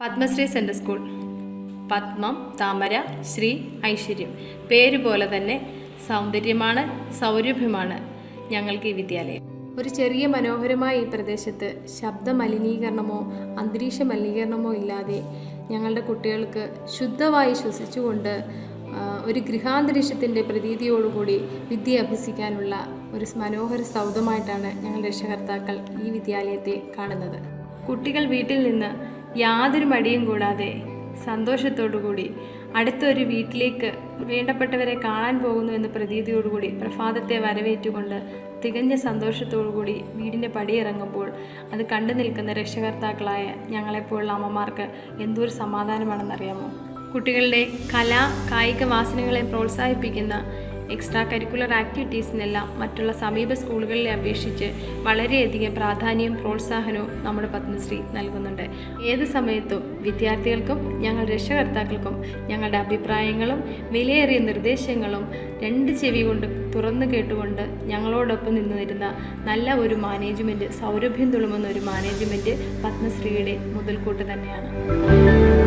Padmashri centre school. Padmam താമര ശ്രീ ഐശ്വര്യം. പേര് പോലെ തന്നെ സൗന്ദര്യമാണ് സൗരഭ്യമാണ് ഞങ്ങൾക്ക് ഈ വിദ്യാലയം. ഒരു ചെറിയ മനോഹരമായ ഈ പ്രദേശത്ത് ശബ്ദ മലിനീകരണമോ അന്തരീക്ഷ മലിനീകരണമോ ഇല്ലാതെ ഞങ്ങളുടെ കുട്ടികൾക്ക് ശുദ്ധമായി ശ്വസിച്ചുകൊണ്ട് ഒരു ഗൃഹാന്തരീക്ഷത്തിന്റെ പ്രതീതിയോടുകൂടി വിദ്യ അഭ്യസിക്കാനുള്ള ഒരു മനോഹര സൗദമായിട്ടാണ് ഞങ്ങൾ രക്ഷകർത്താക്കൾ ഈ വിദ്യാലയത്തെ കാണുന്നത്. കുട്ടികൾ വീട്ടിൽ നിന്ന് യാതൊരു മടിയും കൂടാതെ സന്തോഷത്തോടുകൂടി അടുത്തൊരു വീട്ടിലേക്ക് വേണ്ടപ്പെട്ടവരെ കാണാൻ പോകുന്നു എന്ന പ്രതീതിയോടുകൂടി പ്രഭാതത്തെ വരവേറ്റുകൊണ്ട് തികഞ്ഞ സന്തോഷത്തോടുകൂടി വീടിന്റെ പടിയിറങ്ങുമ്പോൾ അത് കണ്ടു നിൽക്കുന്ന രക്ഷകർത്താക്കളായ ഞങ്ങളെപ്പോലുള്ള അമ്മമാർക്ക് എന്തൊരു സമാധാനമാണെന്നറിയാമോ? കുട്ടികളുടെ കലാ കായിക വാസനകളെ പ്രോത്സാഹിപ്പിക്കുന്ന എക്സ്ട്രാ കരിക്കുലർ ആക്ടിവിറ്റീസിനെല്ലാം മറ്റുള്ള സമീപ സ്കൂളുകളിലെ അപേക്ഷിച്ച് വളരെയധികം പ്രാധാന്യവും പ്രോത്സാഹനവും നമ്മുടെ പത്മശ്രീ നൽകുന്നുണ്ട്. ഏത് സമയത്തും വിദ്യാർത്ഥികൾക്കും ഞങ്ങൾ രക്ഷകർത്താക്കൾക്കും ഞങ്ങളുടെ അഭിപ്രായങ്ങളും വിലയേറിയ നിർദ്ദേശങ്ങളും രണ്ട് ചെവി കൊണ്ട് തുറന്നു കേട്ടുകൊണ്ട് ഞങ്ങളോടൊപ്പം നിന്ന് തരുന്ന നല്ല ഒരു മാനേജ്മെന്റ് സൗരഭ്യം തുളുമ്പുന്ന ഒരു മാനേജ്മെന്റ് പത്മശ്രീയുടെ മുതൽക്കൂട്ട് തന്നെയാണ്.